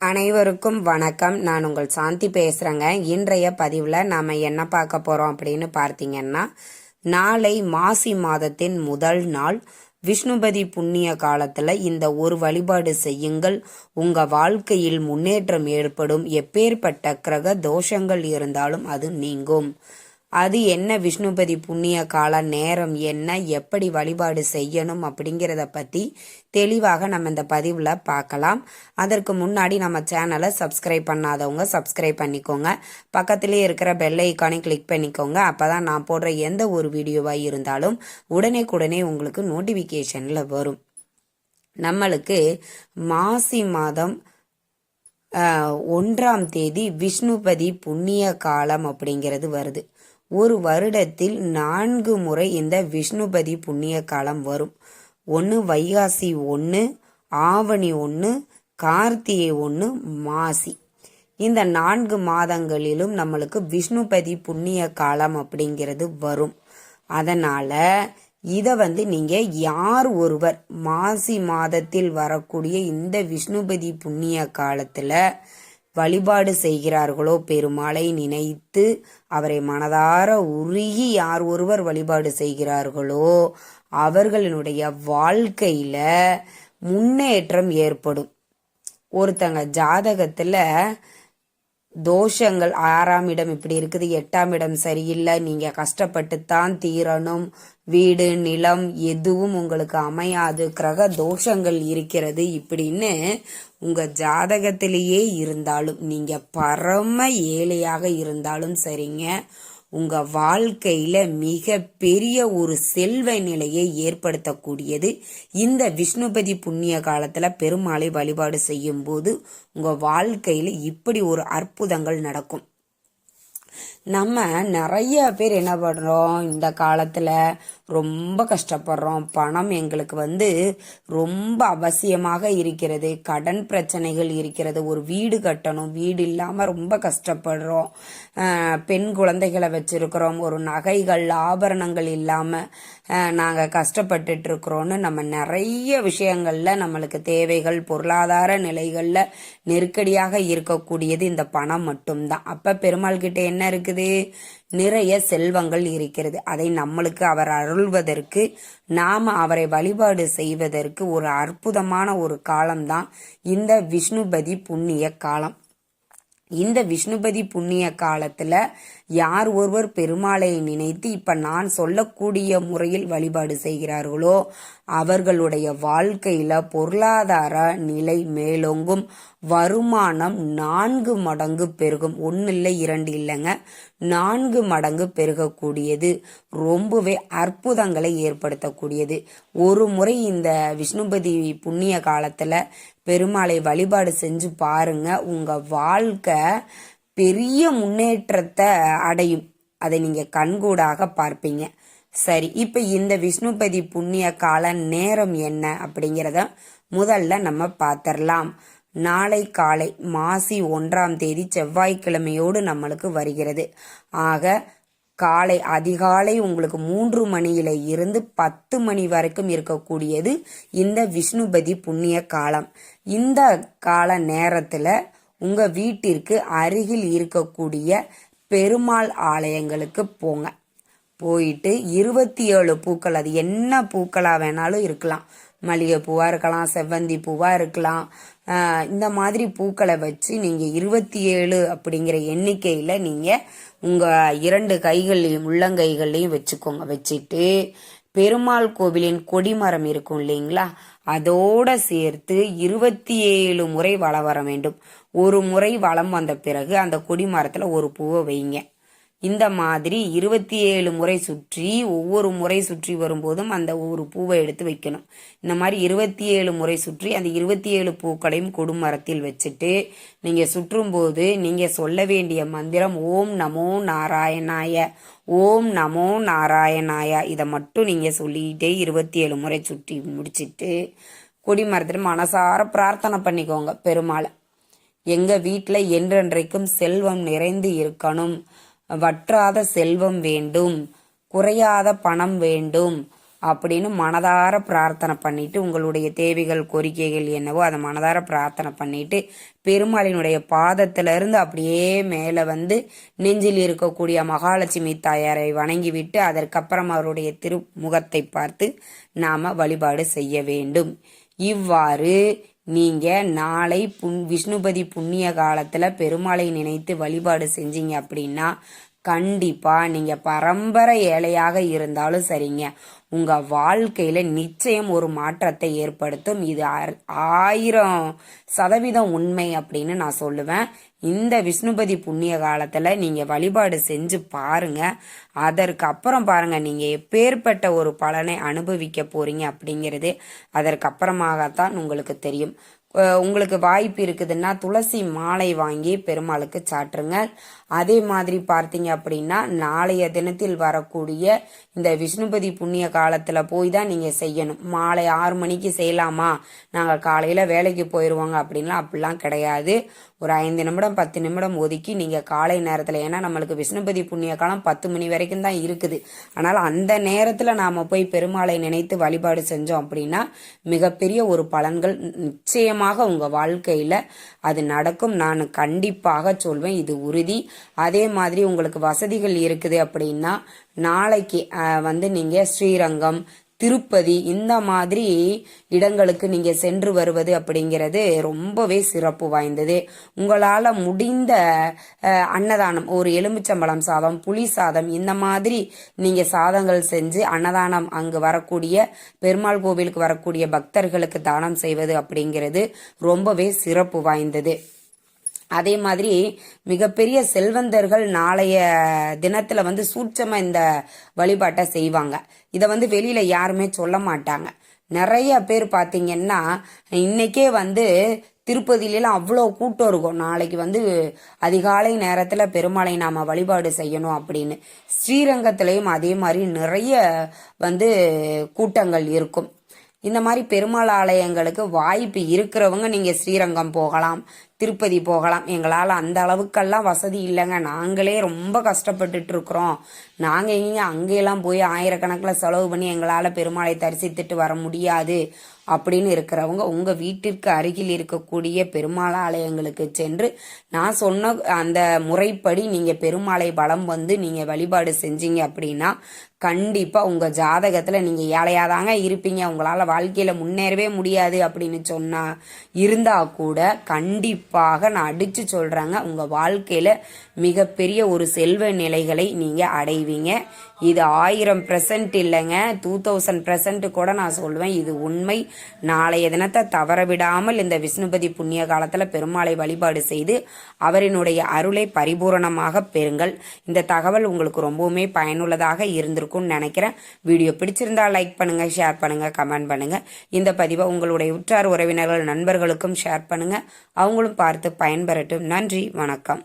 அனைவருக்கும் வணக்கம். நான் உங்கள் சாந்தி பேசுகிறேங்க இன்றைய பதிவில் நாம் என்ன பார்க்க போகிறோம் அப்படின்னு பார்த்தீங்கன்னா நாளை மாசி மாதத்தின் முதல் நாள். விஷ்ணுபதி புண்ணிய காலத்தில் இந்த ஒரு வழிபாடு செய்யுங்கள். உங்கள் வாழ்க்கையில் முன்னேற்றம் ஏற்படும். எப்பேற்பட்ட கிரக தோஷங்கள் இருந்தாலும் அது நீங்கும். அது என்ன விஷ்ணுபதி புண்ணிய கால நேரம் என்ன எப்படி வழிபாடு செய்யணும் அப்படிங்கிறத பற்றி தெளிவாக நம்ம இந்த பதிவில் பார்க்கலாம். அதற்கு முன்னாடி நம்ம சேனலை சப்ஸ்கிரைப் பண்ணாதவங்க சப்ஸ்கிரைப் பண்ணிக்கோங்க. பக்கத்திலே இருக்கிற பெல் ஐக்கானை கிளிக் பண்ணிக்கோங்க. அப்போ தான் நான் போடுற எந்த ஒரு வீடியோவாக இருந்தாலும் உடனே உங்களுக்கு நோட்டிஃபிகேஷனில் வரும். நம்மளுக்கு மாசி மாதம் ஒன்றாம் தேதி விஷ்ணுபதி புண்ணிய காலம் அப்படிங்கிறது வருது. ஒரு வருடத்தில் நான்கு முறை இந்த விஷ்ணுபதி புண்ணிய காலம் வரும். ஒன்று வைகாசி ஒன்று ஆவணி ஒன்று கார்த்திகை ஒன்று மாசி. இந்த நான்கு மாதங்களிலும் நம்மளுக்கு விஷ்ணுபதி புண்ணிய காலம் அப்படிங்கிறது வரும். அதனால் இதை வந்து நீங்கள் யார் ஒருவர் மாசி மாதத்தில் வரக்கூடிய இந்த விஷ்ணுபதி புண்ணிய காலத்தில் வழிபாடு செய்கிறார்களோ பெருமாளை நினைத்து அவரை மனதார உருகி யார் ஒருவர் வழிபாடு செய்கிறார்களோ அவர்களினுடைய வாழ்க்கையில முன்னேற்றம் ஏற்படும். ஒருத்தங்க ஜாதகத்துல தோஷங்கள் ஆறாம் இடம் இப்படி இருக்குது எட்டாம் இடம் சரியில்லை நீங்க கஷ்டப்பட்டுத்தான் தீரணும் வீடு நிலம் எதுவும் உங்களுக்கு அமையாது கிரக தோஷங்கள் இருக்கிறது இப்படின்னு உங்க ஜாதகத்திலேயே இருந்தாலும் நீங்க பரம ஏழையாக இருந்தாலும் சரிங்க. உங்க வாழ்க்கையில மிக பெரிய ஒரு செல்வ நிலையை ஏற்படுத்தக்கூடியது. இந்த விஷ்ணுபதி புண்ணிய காலத்துல பெருமாளை வழிபாடு செய்யும் போது உங்க வாழ்க்கையில இப்படி ஒரு அற்புதங்கள் நடக்கும். நம்ம நிறைய பேர் என்ன பண்றோம் இந்த காலத்துல ரொம்ப கஷ்டப்படுறோம். பணம் எங்களுக்கு வந்து ரொம்ப அவசியமாக இருக்கிறது. கடன் பிரச்சனைகள் இருக்கிறது. ஒரு வீடு கட்டணும். வீடு இல்லாமல் ரொம்ப கஷ்டப்படுறோம். பெண் குழந்தைகளை வச்சுருக்கிறோம். ஒரு நகைகள் ஆபரணங்கள் இல்லாமல் நாங்கள் கஷ்டப்பட்டுட்டு இருக்கிறோன்னு நம்ம நிறைய விஷயங்களில் நம்மளுக்கு தேவைகள் பொருளாதார நிலைகளில் நெருக்கடியாக இருக்கக்கூடியது இந்த பணம் மட்டும்தான். அப்போ பெருமாள் கிட்ட என்ன இருக்குது? நிறைய செல்வங்கள் இருக்கிறது. அதை நம்மளுக்கு அவர் அருள்வதற்கு நாம அவரை வழிபாடு செய்வதற்கு ஒரு அற்புதமான ஒரு காலம்தான் இந்த விஷ்ணுபதி புண்ணிய காலம். இந்த விஷ்ணுபதி புண்ணிய காலத்துல யார் ஒருவர் பெருமாளை நினைத்து இப்ப நான் சொல்லக்கூடிய முறையில் வழிபாடு செய்கிறார்களோ அவர்களுடைய வாழ்க்கையில பொருளாதார நிலை மேலோங்கும். வருமானம் நான்கு மடங்கு பெருகும். ஒன்னு இல்லை இரண்டு இல்லைங்க. நான்கு மடங்கு பெருகக்கூடியது. ரொம்பவே அற்புதங்களை ஏற்படுத்தக்கூடியது. ஒரு முறை இந்த விஷ்ணுபதி புண்ணிய காலத்துல பெருமாளை வழிபாடு செஞ்சு பாருங்க. உங்க வாழ்க்கை பெரிய முன்னேற்றத்தை அடையும். அதை நீங்கள் கண்கூடாக பார்ப்பீங்க. சரி இப்போ இந்த விஷ்ணுபதி புண்ணிய கால நேரம் என்ன அப்படிங்கிறத முதல்ல நம்ம பார்த்துடலாம் நாளை காலை மாசி ஒன்றாம் தேதி செவ்வாய்க்கிழமையோடு நம்மளுக்கு வருகிறது. ஆக காலை அதிகாலை உங்களுக்கு மூன்று மணியில இருந்து பத்து மணி வரைக்கும் இருக்கக்கூடியது இந்த விஷ்ணுபதி புண்ணிய காலம். இந்த கால நேரத்தில் உங்க வீட்டிற்கு அருகில் இருக்கக்கூடிய பெருமாள் ஆலயங்களுக்கு போங்க. போயிட்டு இருபத்தி ஏழு பூக்கள் அது என்ன பூக்களாக வேணாலும் இருக்கலாம். மல்லிகை பூவாக இருக்கலாம் செவ்வந்தி பூவாக இருக்கலாம் இந்த மாதிரி பூக்களை வச்சு நீங்கள் இருபத்தி ஏழு அப்படிங்கிற எண்ணிக்கையில் நீங்கள் உங்கள் இரண்டு கைகள்லையும் உள்ளங்கைகள்லையும் வச்சுக்கோங்க. வச்சுட்டு பெருமாள் கோவிலின் கொடிமரம் இருக்கும் இல்லைங்களா? அதோட சேர்த்து இருபத்தி ஏழு முறை வலம் வர வேண்டும். ஒரு முறை வலம் வந்த பிறகு அந்த கொடிமரத்துல ஒரு பூவை வைங்க. இந்த மாதிரி இருபத்தி ஏழு முறை சுற்றி ஒவ்வொரு முறை சுற்றி வரும்போதும் அந்த ஒரு பூவை எடுத்து வைக்கணும். இந்த மாதிரி இருபத்தி ஏழு முறை சுற்றி அந்த இருபத்தி ஏழு பூக்களையும் கொடுமரத்தில் வச்சுட்டு நீங்கள் சுற்றும்போது நீங்கள் சொல்ல வேண்டிய மந்திரம் ஓம் நமோ நாராயணாய ஓம் நமோ நாராயணாயா. இதை மட்டும் நீங்கள் சொல்லிக்கிட்டே இருபத்தி ஏழு முறை சுற்றி முடிச்சிட்டு கொடிமரத்தில் மனசார பிரார்த்தனை பண்ணிக்கோங்க பெருமாளை. எங்கள் வீட்டில் என்றென்றைக்கும் செல்வம் நிறைந்து இருக்கணும். வற்றாத செல்வம் வேண்டும் குறையாத பணம் வேண்டும் அப்படின்னு மனதார பிரார்த்தனை பண்ணிட்டு உங்களுடைய தேவைகள் கோரிக்கைகள் என்னவோ அதை மனதார பிரார்த்தனை பண்ணிட்டு பெருமாளினுடைய பாதத்திலிருந்து அப்படியே மேலே வந்து நெஞ்சில் இருக்கக்கூடிய மகாலட்சுமி தாயாரை வணங்கிவிட்டு அதற்கப்புறம் அவருடைய திருமுகத்தை பார்த்து நாம வழிபாடு செய்ய வேண்டும். இவ்வாறு நீங்க நாளை புண் விஷ்ணுபதி புண்ணிய காலத்துல பெருமாளை நினைத்து வழிபாடு செஞ்சீங்க அப்படின்னா கண்டிப்பா நீங்க பரம்பரை ஏழையாக இருந்தாலும் சரிங்க. உங்கள் வாழ்க்கையில் நிச்சயம் ஒரு மாற்றத்தை ஏற்படுத்தும். இது ஆயிரம் சதவீதம் உண்மை அப்படின்னு நான் சொல்லுவேன். இந்த விஷ்ணுபதி புண்ணிய காலத்தில் நீங்கள் வழிபாடு செஞ்சு பாருங்க. அதற்கு அப்புறம் பாருங்கள் நீங்கள் எப்பேற்பட்ட ஒரு பலனை அனுபவிக்க போகிறீங்க அப்படிங்கிறது. அதற்கப்புறமாகத்தான் உங்களுக்கு தெரியும். உங்களுக்கு வாய்ப்பு இருக்குதுன்னா துளசி மாலை வாங்கி பெருமாளுக்கு சாற்றுங்க. அதே மாதிரி பார்த்தீங்க அப்படின்னா நாளைய தினத்தில் வரக்கூடிய இந்த விஷ்ணுபதி புண்ணிய காலத்தில் போய் தான் நீங்கள் செய்யணும். மாலை ஆறு மணிக்கு செய்யலாமா? நாங்கள் காலையில் வேலைக்கு போயிடுவோங்க அப்படின்லாம் அப்படிலாம் கிடையாது. ஒரு ஐந்து நிமிடம் பத்து நிமிடம் ஒதுக்கி நீங்கள் காலை நேரத்தில் ஏன்னா நம்மளுக்கு விஷ்ணுபதி புண்ணிய காலம் பத்து மணி வரைக்கும் தான் இருக்குது. ஆனால் அந்த நேரத்தில் நாம் போய் பெருமாளை நினைத்து வழிபாடு செஞ்சோம் அப்படின்னா மிகப்பெரிய ஒரு பலன்கள் நிச்சயமாக உங்க வாழ்க்கையில அது நடக்கும். நான் கண்டிப்பாக சொல்வேன் இது உறுதி. அதே மாதிரி உங்களுக்கு வசதிகள் இருக்குது அப்படின்னா நாளைக்கு அஹ், வந்து நீங்க ஸ்ரீரங்கம் திருப்பதி இந்த மாதிரி இடங்களுக்கு நீங்க சென்று வருவது அப்படிங்கிறது ரொம்பவே சிறப்பு வாய்ந்தது. உங்களால முடிந்த அன்னதானம் ஒரு எலுமிச்சம்பழம் சாதம் புளி சாதம் இந்த மாதிரி நீங்க சாதங்கள் செஞ்சு அன்னதானம் அங்கு வரக்கூடிய பெருமாள் கோவிலுக்கு வரக்கூடிய பக்தர்களுக்கு தானம் செய்வது அப்படிங்கிறது ரொம்பவே சிறப்பு வாய்ந்தது. அதே மாதிரி மிகப்பெரிய செல்வந்தர்கள் நாளைய தினத்தில் வந்து சூட்சமாக இந்த வழிபாட்டை செய்வாங்க. இதை வந்து வெளியில் யாருமே சொல்ல மாட்டாங்க. நிறைய பேர் பார்த்தீங்கன்னா இன்னைக்கே வந்து திருப்பதியிலாம் அவ்வளோ கூட்டம் இருக்கும். நாளைக்கு வந்து அதிகாலை நேரத்தில் பெருமாளை நாம் வழிபாடு செய்யணும் அப்படின்னு. ஸ்ரீரங்கத்திலையும் அதே மாதிரி நிறைய வந்து கூட்டங்கள் இருக்கும். இந்த மாதிரி பெருமாள் ஆலயங்களுக்கு வாய்ப்பு இருக்கிறவங்க நீங்கள் ஸ்ரீரங்கம் போகலாம். திருப்பதி போகலாம். எங்களால் அந்த அளவுக்கெல்லாம் வசதி இல்லைங்க. நாங்களே ரொம்ப கஷ்டப்பட்டுட்டு இருக்கிறோம் நாங்கள் எங்க அங்கேயெல்லாம் போய் ஆயிரக்கணக்கில் செலவு பண்ணி எங்களால் பெருமாளை தரிசித்துட்டு வர முடியாது. அப்படின்னு இருக்கிறவங்க உங்க வீட்டிற்கு அருகில் இருக்கக்கூடிய பெருமாள் ஆலயங்களுக்கு சென்று நான் சொன்ன அந்த முறைப்படி நீங்க பெருமாளை பலம் வந்து நீங்க வழிபாடு செஞ்சீங்க அப்படின்னா கண்டிப்பா உங்க ஜாதகத்துல நீங்க ஏழையாதாங்க இருப்பீங்க. உங்களால வாழ்க்கையில முன்னேறவே முடியாது அப்படின்னு சொன்னா இருந்தா கூட கண்டிப்பாக நான் அடிச்சு சொல்றேங்க. உங்க வாழ்க்கையில மிகப்பெரிய ஒரு செல்வ நிலைகளை நீங்க அடைவீங்க. இது ஆயிரம் பெர்சன்ட் இல்லைங்க. டூ தௌசண்ட் பெர்சன்ட் கூட நான் சொல்லுவேன் இது உண்மை. நாளைய தினத்தை தவற விடாமல் இந்த விஷ்ணுபதி புண்ணிய காலத்துல பெருமாளை வழிபாடு செய்து அவரினுடைய அருளை பரிபூரணமாக பெறுங்கள். இந்த தகவல் உங்களுக்கு ரொம்பவுமே பயனுள்ளதாக இருந்திருக்கும்னு நினைக்கிறேன். வீடியோ பிடிச்சிருந்தா லைக் பண்ணுங்க ஷேர் பண்ணுங்க கமெண்ட் பண்ணுங்க. இந்த பதிவை உங்களுடைய உற்றார் உறவினர்கள் நண்பர்களுக்கும் ஷேர் பண்ணுங்க. அவங்களும் பார்த்து பயன்பெறட்டும். நன்றி வணக்கம்.